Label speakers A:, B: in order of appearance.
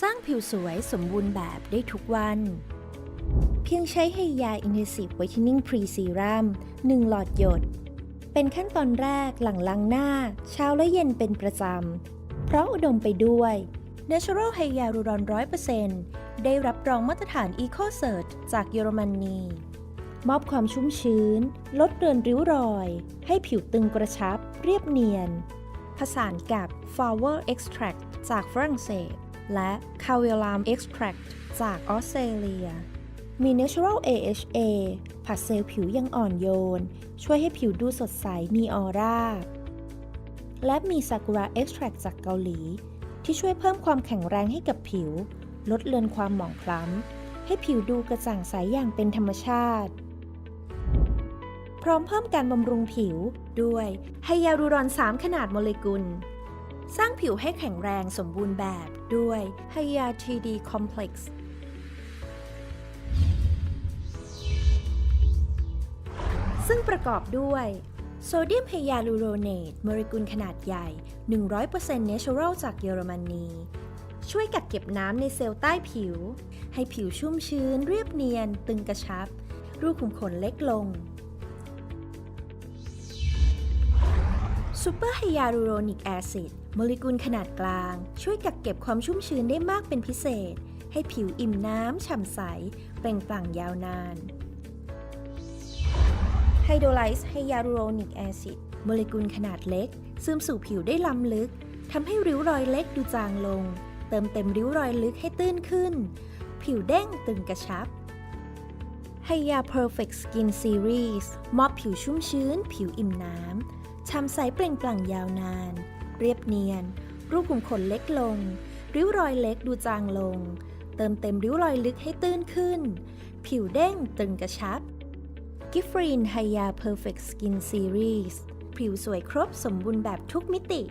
A: สร้างผิวสวยสมบูรณ์แบบได้ทุกวัน เพียงใช้ไฮยา Intensive Whitening Pre Serum 1หลอดหยด เป็นขั้นตอนแรกหลังล้างหน้า เช้าและเย็นเป็นประจำ เพราะอุดมไปด้วย Natural Hyaluron 100%ได้รับรองมาตรฐาน Eco Cert จากเยอรมนีมอบความชุ่มชื้น ลดเรือนริ้วรอย ให้ผิวตึงกระชับ เรียบเนียน ผสานกับ Flower Extract จากฝรั่งเศส และ c a v e l a m Extract จากออสเตรเลีย มี Natural AHA ผัดเซลล์ผิวยังอ่อนโยน ช่วยให้ผิวดูสดใสมีออร่า และมี Sakura Extract จากเกาหลี ที่ช่วยเพิ่มความแข็งแรงให้กับผิว ลดเลือนความหมองคล้ำ ให้ผิวดูกระจ่างใสอย่างเป็นธรรมชาติ พร้อมเพิ่มการบำรุงผิวด้วยไฮยาลูรอน 3 ขนาดโมเลกุล สร้างผิวให้แข็งแรงสมบูรณ์แบบด้วยไฮยา 3D Complex ซึ่งประกอบด้วยโซเดียมไฮยาลูโรเนตโมเลกุลขนาดใหญ่ 100% Natural จากเยอรมนี ช่วยกักเก็บน้ำในเซลล์ใต้ผิว ให้ผิวชุ่มชื้นเรียบเนียน ตึงกระชับ รูขุมขนเล็กลง ซูเปอร์ไฮยาลูโรนิกแอซิดโมเลกุลขนาดกลาง ช่วยกักเก็บความชุ่มชื้นได้มากเป็นพิเศษ ให้ผิวอิ่มน้ำฉ่ำใส เปล่งปลั่งยาวนานไฮโดรไลซ์ไฮยาลูโรนิกแอซิดโมเลกุลขนาดเล็ก ซึมสู่ผิวได้ล้ำลึกทำให้ริ้วรอยเล็กดูจางลง เติมเต็มริ้วรอยลึกให้ตื้นขึ้น ผิวเด้งตึงกระชับไฮยา Perfect Skin Series มอบผิวชุ่มชื้น ผิวอิ่มน้ำ ช้ำใสเปล่งปลั่งยาวนาน เรียบเนียน รูขุมขนเล็กลง ริ้วรอยเล็กดูจางลง เติมเต็มริ้วรอยลึกให้ตื้นขึ้น ผิวเด้งตึงกระชับ กิฟรีนไฮยา Perfect Skin Series ผิวสวยครบสมบูรณ์แบบทุกมิติ